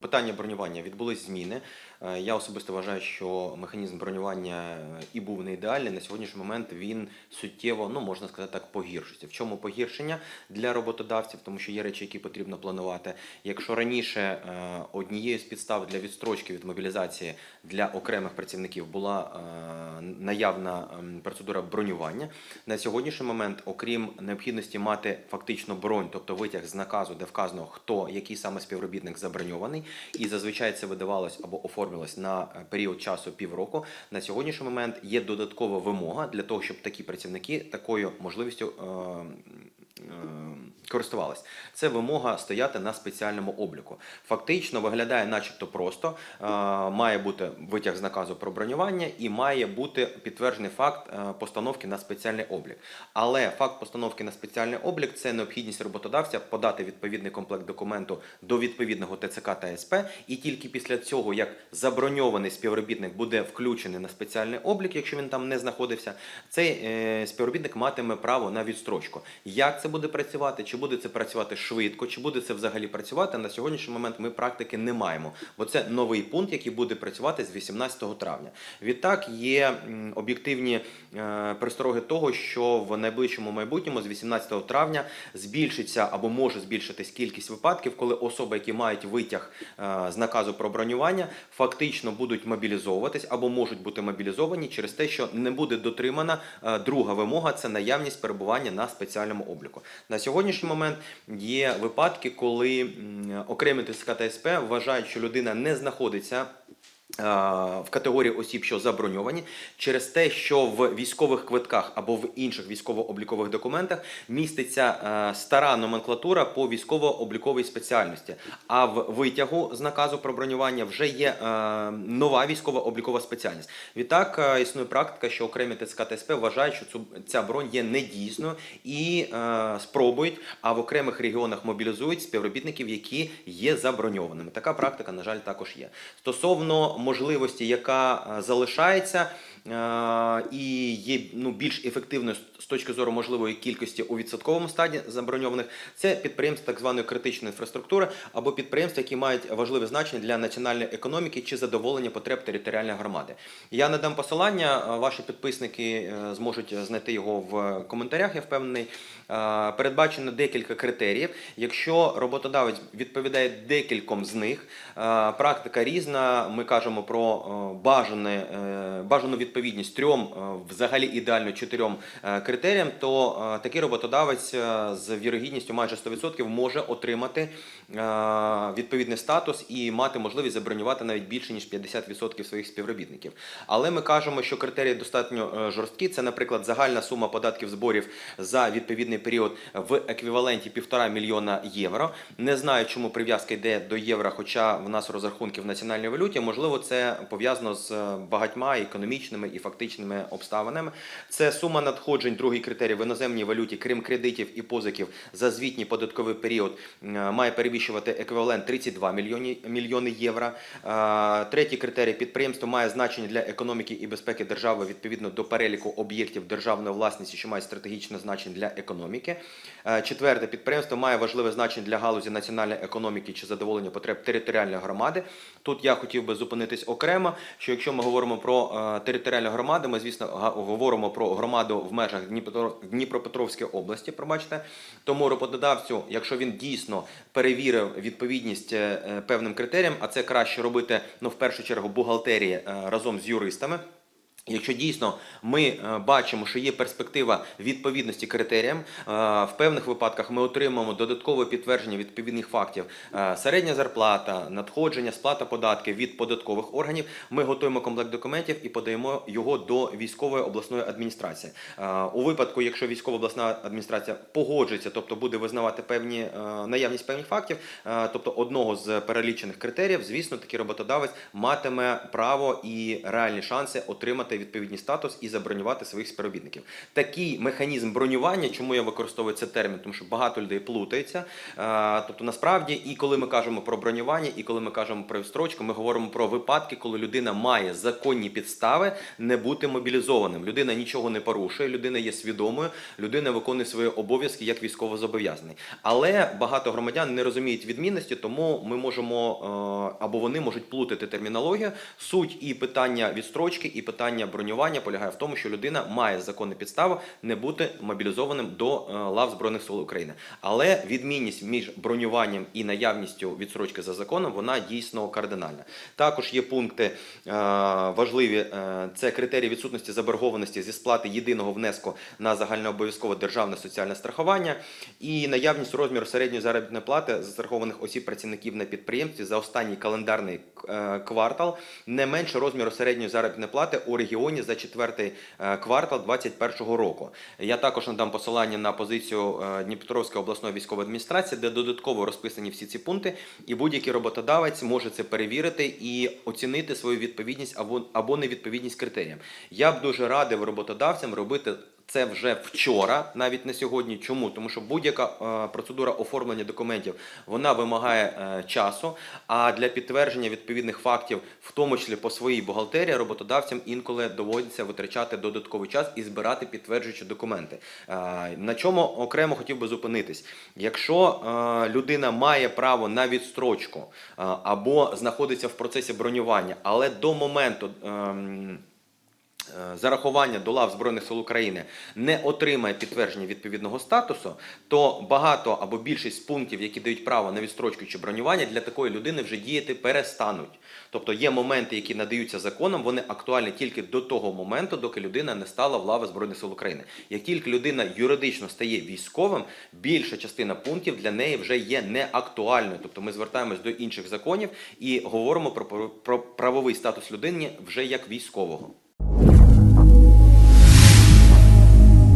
Питання бронювання відбулись зміни. Е, Я особисто вважаю, що механізм бронювання е, і був не ідеальний. На сьогоднішній момент він суттєво, ну можна сказати так, погіршується. В чому погіршення для роботодавців, тому що є речі, які потрібно планувати. Якщо раніше е, однією з підстав для відстрочки від мобілізації для окремих працівників була наявна ем, процедура бронювання, на сьогоднішній момент, окрім необхідності мати фактично бронь, тобто витяг з наказу, де вказано, хто який саме співробітник заброньований, і зазвичай це видавалось або оформлювалось на е, період часу півроку. На сьогоднішній момент є додаткова вимога для того, щоб такі працівники такою можливістю. е, е, Користувались. Це вимога стояти на спеціальному обліку. Фактично виглядає, начебто, просто Е, має бути витяг з наказу про бронювання і має бути підтверджений факт е, постановки на спеціальний облік. Але факт постановки на спеціальний облік це необхідність роботодавця подати відповідний комплект документу до відповідного ТЦК та СП, і тільки після цього, як заброньований співробітник буде включений на спеціальний облік, якщо він там не знаходився, цей е, співробітник матиме право на відстрочку. Як це буде працювати? Чи буде це працювати швидко, чи буде це взагалі працювати? На сьогоднішній момент ми практики не маємо, бо це новий пункт, який буде працювати з 18 травня. Відтак є об'єктивні е, пристороги того, що в найближчому майбутньому з 18 травня збільшиться або може збільшитись кількість випадків, коли особи, які мають витяг е, з наказу про бронювання, фактично будуть мобілізовуватись або можуть бути мобілізовані через те, що не буде дотримана е, друга вимога це наявність перебування на спеціальному обліку. На сьогоднішній момент є випадки, коли окремі ТСК та СП вважають, що людина не знаходиться. Е, В категорії осіб, що заброньовані, через те, що в військових квитках або в інших військово-облікових документах міститься е, стара номенклатура по військово-обліковій спеціальності. А в витягу з наказу про бронювання вже є е, нова військово-облікова спеціальність. Відтак існує практика, що окремі ТЦК та СП вважають, що ця бронь є недійсною і спробують, а в окремих регіонах мобілізують співробітників, які є заброньованими. Така практика, на жаль, також є. Стосовно можливості, яка е, залишається. Е, І є ну, більш ефективною з точки зору можливої кількості у відсотковому стаді заброньованих, це підприємства так званої критичної інфраструктури або підприємства, які мають важливе значення для національної економіки чи задоволення потреб територіальної громади. Я надам посилання, е, ваші підписники е, зможуть знайти його в коментарях, я впевнений. Передбачено декілька критеріїв. Якщо роботодавець відповідає декільком з них, практика різна. Ми кажемо про бажане, бажану відповідність трьом, е, взагалі ідеально чотирьом е, критеріям, то е, такий роботодавець з вірогідністю майже 100% може отримати відповідний статус і мати можливість забронювати навіть більше ніж 50% своїх співробітників. Але ми кажемо, що критерії достатньо жорсткі. Це, наприклад, загальна сума податків зборів за відповідний період в еквіваленті півтора мільйона євро. Не знаю, чому прив'язка йде до євро, хоча в нас розрахунки в національній валюті. Можливо, це пов'язано з багатьма економічними і фактичними обставинами. Це сума надходжень, другий критерій в іноземній валюті, крім кредитів і позиків за звітній податковий період е, має перевищувати еквівалент 32 мільйони, мільйони євро. Е, Третій критерій підприємство має значення для економіки і безпеки держави відповідно до переліку об'єктів державної власності, що мають стратегічне значення для економіки. Е, Четверте підприємство має важливе значення для галузі національної економіки чи задоволення потреб територіальної громади. Тут я хотів би зупинитись окремо, що якщо ми говоримо про е, територіальну громада, ми звісно говоримо про громаду в межах Дніпро- Дніпропетровської області. Пробачте, тому роботодавцю, якщо він дійсно перевірив відповідність е, е, певним критеріям, а це краще робити ну в першу чергу бухгалтерії е, разом з юристами. Якщо дійсно ми е, бачимо, що є перспектива відповідності критеріям, е, в певних випадках ми отримаємо додаткове підтвердження відповідних фактів. Е, Середня зарплата, надходження, сплата податків від податкових органів. Ми готуємо комплект документів і подаємо його до військової обласної адміністрації. У випадку, якщо військова обласна адміністрація погоджується, тобто буде визнавати певні наявність певних фактів, тобто одного з перелічених критеріїв, звісно, такий роботодавець матиме право і реальні шанси отримати відповідний статус і забронювати своїх співробітників. Такий механізм бронювання, чому я використовую цей термін, тому що багато людей плутається. Е, Тобто, насправді, і коли ми кажемо про бронювання, і коли ми кажемо про відстрочку, ми говоримо про випадки, коли людина має законні підстави не бути мобілізованим. Людина нічого не порушує, людина є свідомою, людина виконує свої обов'язки як військовозобов'язаний. Але багато громадян не розуміють відмінності, тому ми можемо е, або вони можуть плутати термінологію. Суть і питання відстрочки, і питання бронювання полягає в тому, що людина має законну підставу не бути мобілізованим до е, лав збройних сил України. Але відмінність між бронюванням і наявністю відстрочки за законом вона дійсно кардинальна. Також є пункти е, важливі: е, це критерії відсутності заборгованості зі сплати єдиного внеску на загальнообов'язкове державне соціальне страхування і наявність розміру середньої заробітної плати застрахованих осіб працівників на підприємстві за останній календарний квартал не менше розміру середньої заробітної плати у регіоні за четвертий е, квартал 2021 року. Я також надам посилання на позицію е, Дніпропетровської обласної військової адміністрації, де додатково розписані всі ці пункти, і будь-який роботодавець може це перевірити і оцінити свою відповідність або, або невідповідність критеріям. Я б дуже радив роботодавцям робити. Це вже вчора, навіть не сьогодні. Чому? Тому що будь-яка е, процедура оформлення документів вона вимагає е, часу. А для підтвердження відповідних фактів, в тому числі по своїй бухгалтерії, роботодавцям інколи доводиться витрачати додатковий час і збирати підтверджуючі документи. Е, на чому окремо хотів би зупинитись? Якщо людина має право на відстрочку або знаходиться в процесі бронювання, але до моменту. Е, зарахування до лав Збройних сил України не отримає підтвердження відповідного статусу, то багато або більшість пунктів, які дають право на відстрочку чи бронювання, для такої людини вже діяти перестануть. Тобто є моменти, які надаються законом, вони актуальні тільки до того моменту, доки людина не стала в лави Збройних сил України. Як тільки людина юридично стає військовим, більша частина пунктів для неї вже є неактуальною. Тобто ми звертаємось до інших законів і говоримо про правовий статус людини вже як військового.